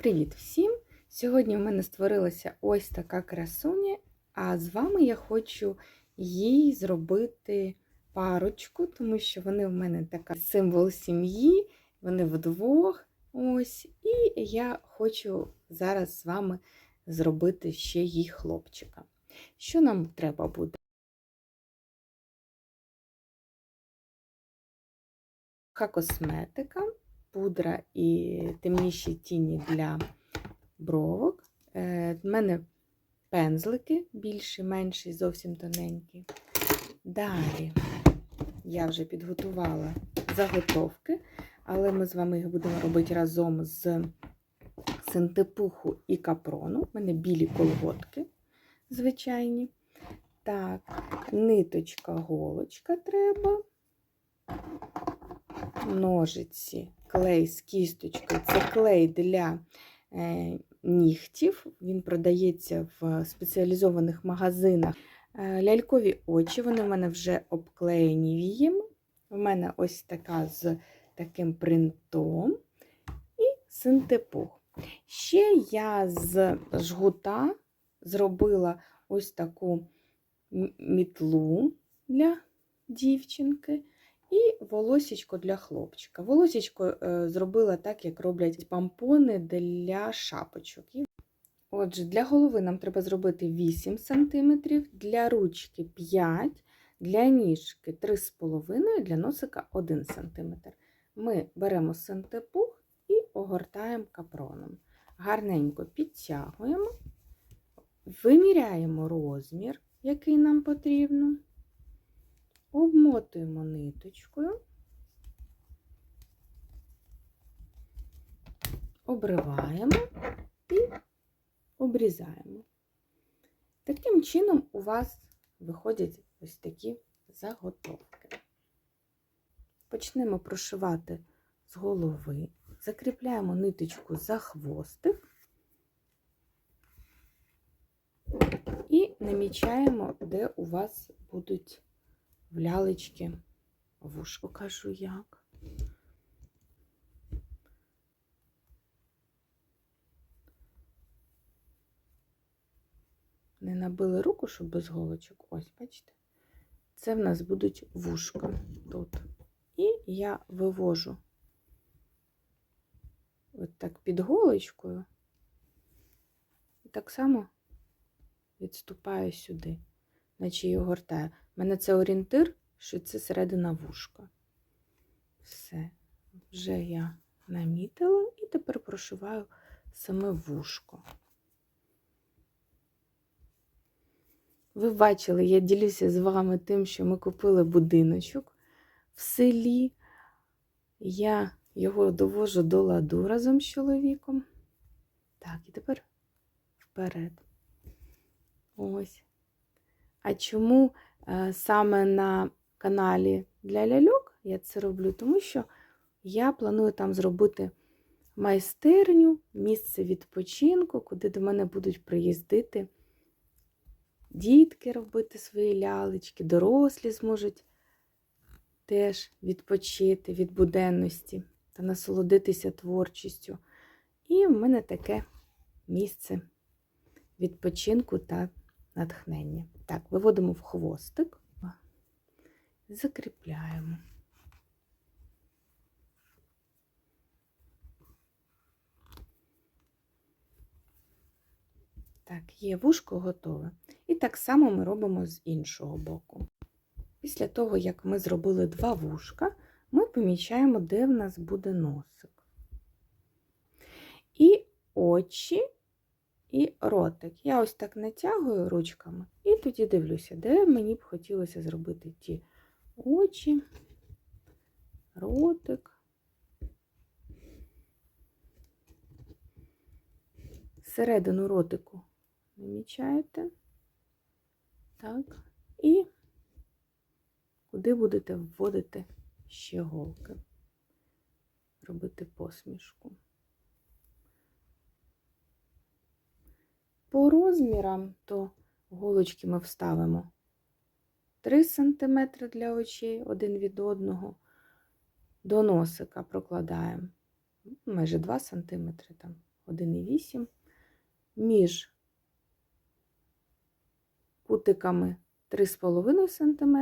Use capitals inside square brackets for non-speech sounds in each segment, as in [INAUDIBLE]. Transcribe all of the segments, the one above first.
Привіт всім! Сьогодні в мене створилася ось така красуня, а з вами я хочу їй зробити парочку, тому що вони в мене така символ сім'ї, вони вдвох. Ось, і я хочу зараз з вами зробити ще їй хлопчика. Що нам треба буде? Косметика, пудра і темніші тіні для бровок. Е, В мене пензлики, більші, менші, зовсім тоненькі. Далі я вже підготувала заготовки, але ми з вами їх будемо робити разом з синтепуху і капрону. У мене білі колготки звичайні. Так, ниточка, голочка треба. Ножиці, клей з кісточкою. Це клей для е, нігтів. Він продається в спеціалізованих магазинах. Е, лялькові очі, вони в мене вже обклеєні вієм. У мене ось така з таким принтом і синтепух. Ще я з жгута зробила ось таку мітлу для дівчинки. І волосічко для хлопчика. Волосічко е, зробила так, як роблять помпони для шапочок. Отже, для голови нам треба зробити 8 см, для ручки 5 для ніжки 3,5 для носика 1 см. Ми беремо синтепух і огортаємо капроном. Гарненько підтягуємо, виміряємо розмір, який нам потрібно. Обмотуємо ниточкою, обриваємо і обрізаємо. Таким чином у вас виходять ось такі заготовки. Почнемо прошивати з голови, закріпляємо ниточку за хвостик і намічаємо, де у вас будуть в лялечки вушко кажу як. Не набили руку, щоб без голочок. Ось, бачите? Це в нас будуть вушка тут. І я вивожу от так під голочкою. І так само відступаю сюди, наче її огортаю. У мене це орієнтир, що це середина вушка. Все, вже я намітила і тепер прошиваю саме вушко. Ви бачили, я ділюся з вами тим, що ми купили будиночок в селі. Я його довожу до ладу разом з чоловіком. Так, і тепер вперед. Ось. А чому саме на каналі для ляльок я це роблю? Тому що я планую там зробити майстерню, місце відпочинку, куди до мене будуть приїздити дітки робити свої лялечки, дорослі зможуть теж відпочити від буденності та насолодитися творчістю. І в мене таке місце відпочинку та натхнення. Так, виводимо в хвостик, закріпляємо. Так, є вушко готове. І так само ми робимо з іншого боку. Після того, як ми зробили два вушка, ми помічаємо, де в нас буде носик. І очі, і ротик. Я ось так натягую ручками, і тоді дивлюся, де мені б хотілося зробити ті очі, ротик. Середину ротику намічаєте. Так, і куди будете вводити ще голки, робити посмішку. По розмірам, то голочки ми вставимо 3 см для очей один від одного, до носика прокладаємо майже 2 см там 1,8 між кутиками 3,5 см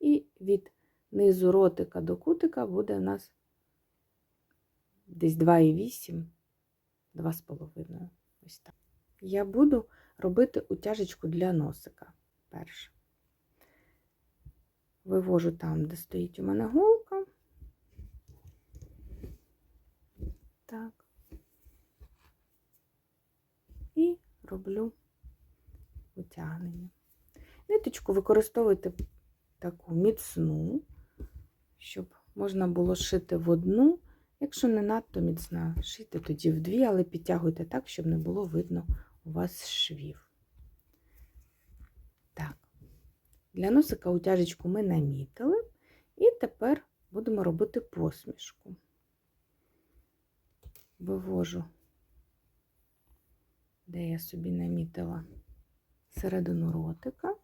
і від низу ротика до кутика буде у нас десь 2,8, 2,5. Ось так. Я буду робити утяжечку для носика перше. Вивожу там, де стоїть у мене голка. Так. І роблю утягнення. Ниточку використовуйте таку міцну, щоб можна було шити в одну. Якщо не надто міцна, шийте тоді в дві, але підтягуйте так, щоб не було видно у вас швів. Так, для носика утяжечку ми намітили, і тепер будемо робити посмішку. Вивожу, де я собі намітила середину ротика,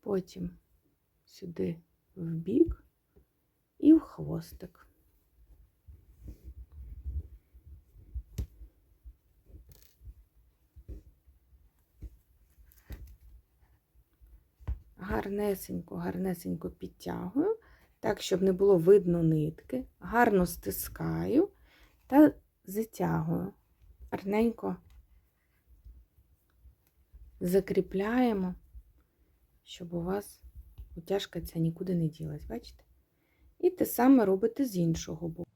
потім сюди в бік і в хвостик. Гарнесенько, гарнесенько підтягую, так, щоб не було видно нитки, гарно стискаю та затягую. Гарненько закріпляємо, щоб у вас утяжка ця нікуди не ділась, бачите? І те саме робите з іншого боку.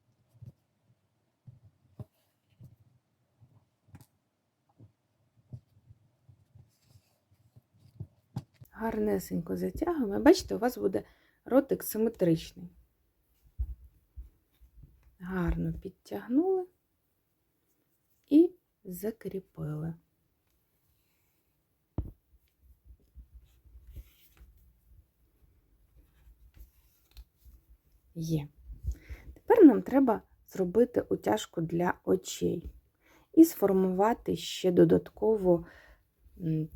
Гарнесенько затягуємо. Бачите, у вас буде ротик симетричний. Гарно підтягнули і закріпили. Є. Тепер нам треба зробити утяжку для очей і сформувати ще додатково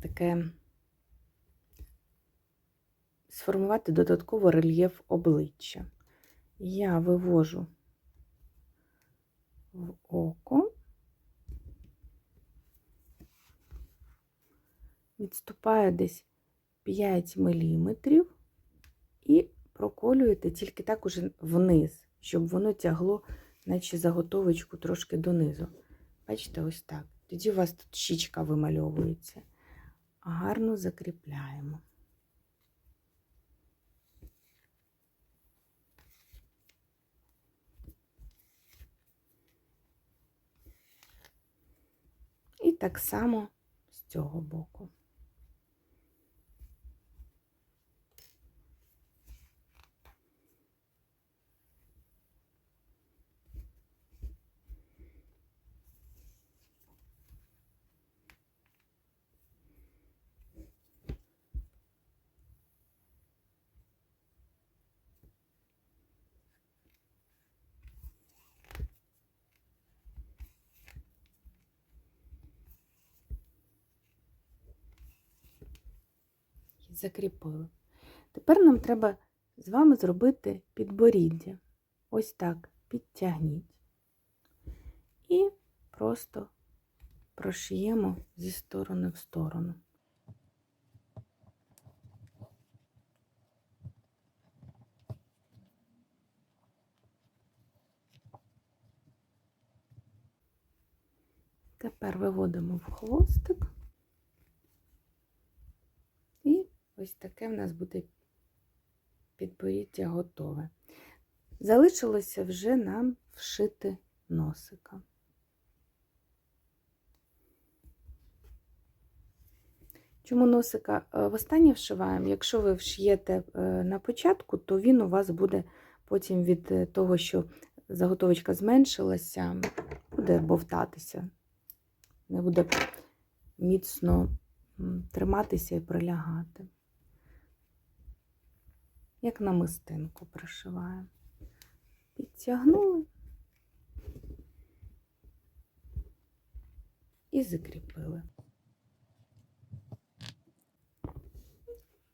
таке, сформувати додатково рельєф обличчя. Я вивожу в око, відступаю десь 5 мм і проколюєте тільки так уже вниз, щоб воно тягло, наче заготовочку трошки донизу. Бачите, ось так. Тоді у вас тут щічка вимальовується. Гарно закріпляємо. Так само з цього боку. Закріпили. Тепер нам треба з вами зробити підборіддя. Ось так підтягніть. І просто прошиємо зі сторони в сторону. Тепер виводимо в хвостик. Ось таке в нас буде підборіддя готове. Залишилося вже нам вшити носика. Чому носика е, востаннє вшиваємо? Якщо ви вшиєте е, на початку, то він у вас буде потім від е, того, що заготовочка зменшилася, буде бовтатися, не буде міцно триматися і прилягати як намистинку пришиваємо. Підтягнули і закріпили.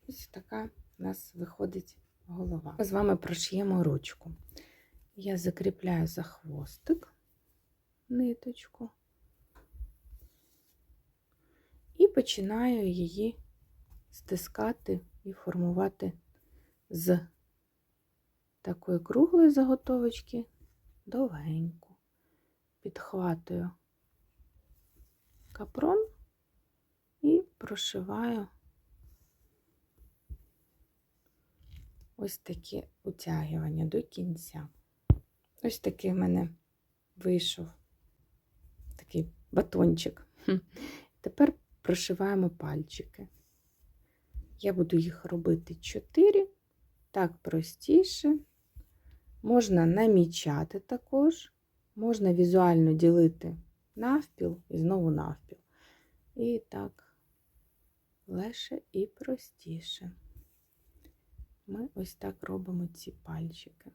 Ось така у нас виходить голова. Ми з вами прошиємо ручку. Я закріпляю за хвостик ниточку і починаю її стискати і формувати з такої круглої заготовочки довгеньку. Підхватую капрон і прошиваю ось такі утягування до кінця. Ось такий в мене вийшов такий батончик. Тепер прошиваємо пальчики. Я буду їх робити 4, так простіше. Можна намічати також, можна візуально ділити навпіл і знову навпіл. І так легше і простіше. Ми ось так робимо ці пальчики.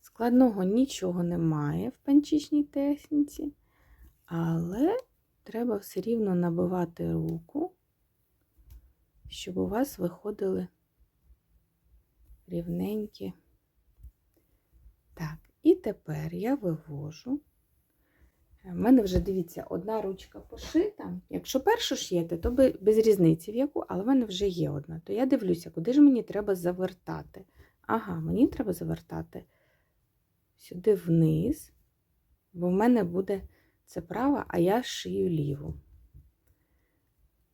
Складного нічого немає в панчічній техніці, але треба все рівно набивати руку, щоб у вас виходили рівненькі. Так, і тепер я вивожу. У мене вже, дивіться, одна ручка пошита. Якщо першу ш'єте, то без різниці в яку, але в мене вже є одна. То я дивлюся, куди ж мені треба завертати. Ага, мені треба завертати сюди вниз, бо в мене буде це права, а я шию ліву.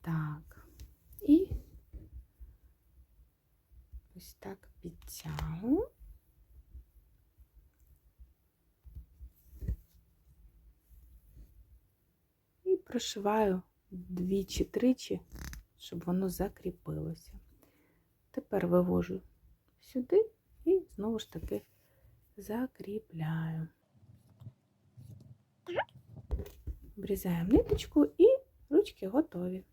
Так, і ось так підтягую. І прошиваю двічі-тричі, щоб воно закріпилося. Тепер вивожу сюди і знову ж таки закріпляю. Обрізаємо ниточку і ручки готові.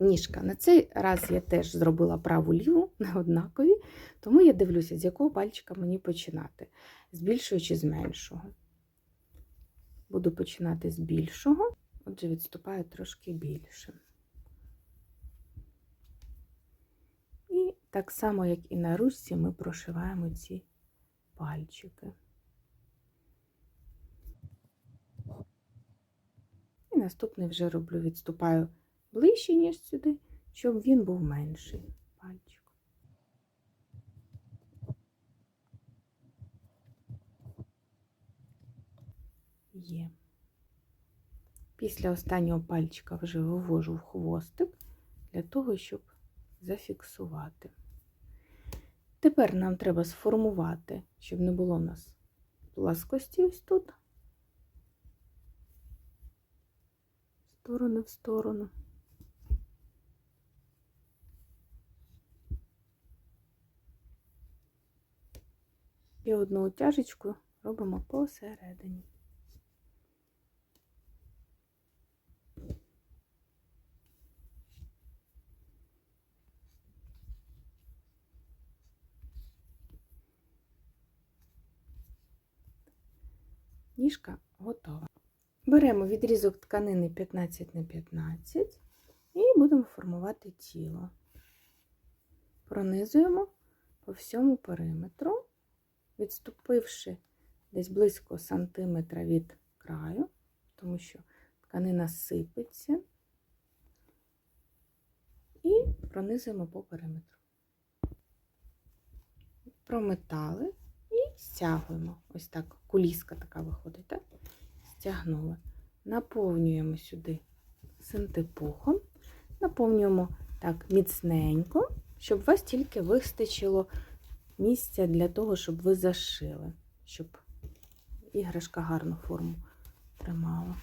Ніжка. На цей раз я теж зробила праву ліву [LAUGHS] не однакові, тому я дивлюся, з якого пальчика мені починати, з більшого чи з меншого. Буду починати з більшого, отже, відступаю трошки більше. І так само, як і на ручці, ми прошиваємо ці пальчики. Наступний вже роблю, відступаю ближче, ніж сюди, щоб він був менший пальчик. Є. Після останнього пальчика вже вивожу в хвостик для того, щоб зафіксувати. Тепер нам треба сформувати, щоб не було у нас пласкості ось тут, сторони в сторону. І одну утяжечку робимо посередині. Ніжка готова. Беремо відрізок тканини 15 на 15 і будемо формувати тіло. Пронизуємо по всьому периметру, відступивши десь близько сантиметра від краю, тому що тканина сипеться, і пронизуємо по периметру. Прометали і стягуємо. Ось так, куліска така виходить, так? Стягнули. Наповнюємо сюди синтепухом, наповнюємо так міцненько, щоб у вас тільки вистачило місця для того, щоб ви зашили, щоб іграшка гарну форму тримала.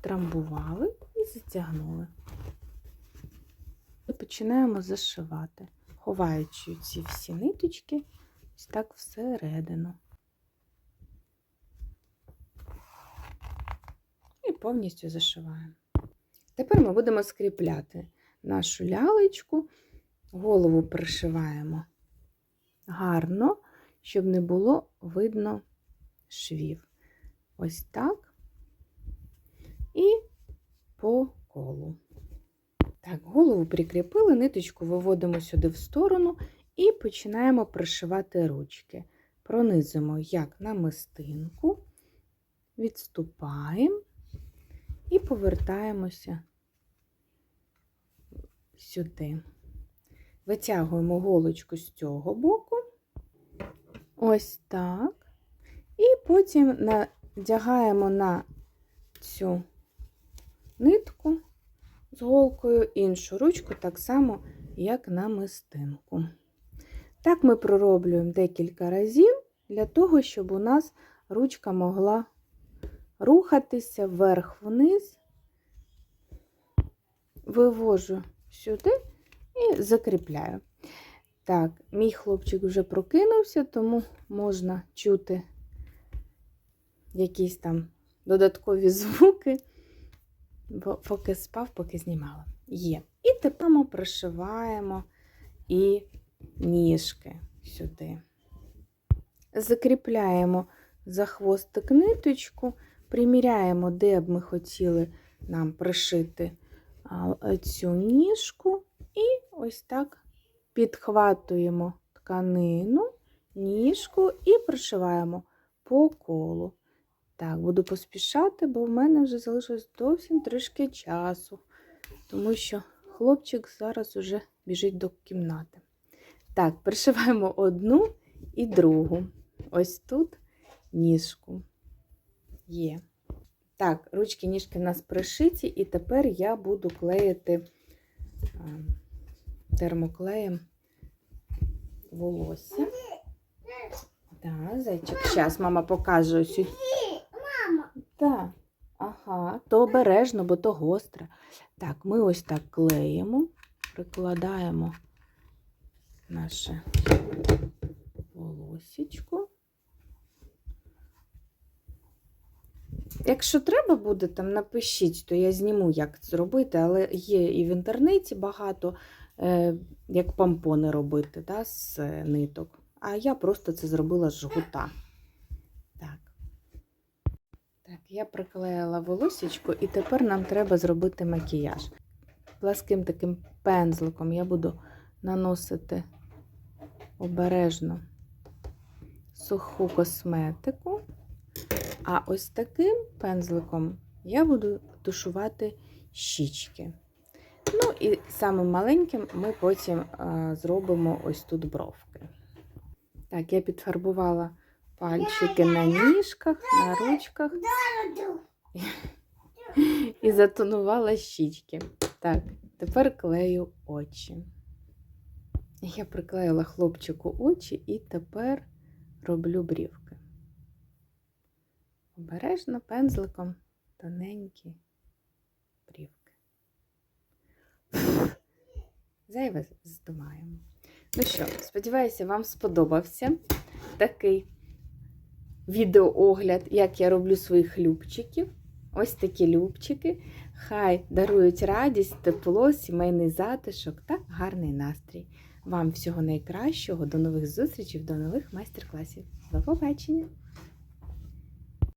Трамбували і затягнули. І починаємо зашивати, ховаючи ці всі ниточки ось так всередину. Повністю зашиваємо. Тепер ми будемо скріпляти нашу лялечку, голову пришиваємо гарно, щоб не було видно швів. Ось так і по колу. Так, голову прикріпили, ниточку виводимо сюди в сторону і починаємо пришивати ручки. Пронизуємо як намистинку, відступаємо і повертаємося сюди. Витягуємо голочку з цього боку. Ось так. І потім надягаємо на цю нитку з голкою іншу ручку, так само, як на мистинку. Так ми пророблюємо декілька разів для того, щоб у нас ручка могла рухатися вверх-вниз, вивожу сюди і закріпляю. Так, мій хлопчик вже прокинувся, тому можна чути якісь там додаткові [LAUGHS] звуки, бо поки спав, поки знімала. Є. І тепер ми пришиваємо і ніжки сюди. Закріпляємо за хвостик ниточку, приміряємо, де б ми хотіли нам пришити цю ніжку, і ось так підхватуємо тканину, ніжку і пришиваємо по колу. Так, буду поспішати, бо в мене вже залишилось зовсім трішки часу, тому що хлопчик зараз уже біжить до кімнати. Так, пришиваємо одну і другу. Ось тут ніжку є. Так, ручки ніжки в нас пришиті, і тепер я буду клеїти термоклеєм волосся. Так, зайчик. Зараз мама покаже ось. Так, ага, то обережно, бо то гостре. Так, ми ось так клеїмо, прикладаємо наше волосічко. Якщо треба буде, там напишіть, то я зніму, як це зробити, але є і в інтернеті багато, е, як помпони робити да, з е, ниток. А я просто це зробила з жгута. Так. Так, я приклеїла волосічку, і тепер нам треба зробити макіяж. Пласким таким пензликом я буду наносити обережно суху косметику. А ось таким пензликом я буду тушувати щічки. Ну і самим маленьким ми потім зробимо ось тут бровки. Так, я підфарбувала пальчики на ніжках, на ручках і затонувала щічки. Так, тепер клею очі. Я приклеїла хлопчику очі і тепер роблю брівки. Обережно пензликом тоненькі брівки. [LAUGHS] Зайве здумаємо. Ну що, сподіваюся, вам сподобався такий відеоогляд, як я роблю своїх любчиків. Ось такі любчики. Хай дарують радість, тепло, сімейний затишок та гарний настрій. Вам всього найкращого, до нових зустрічей, до нових майстер-класів. До побачення!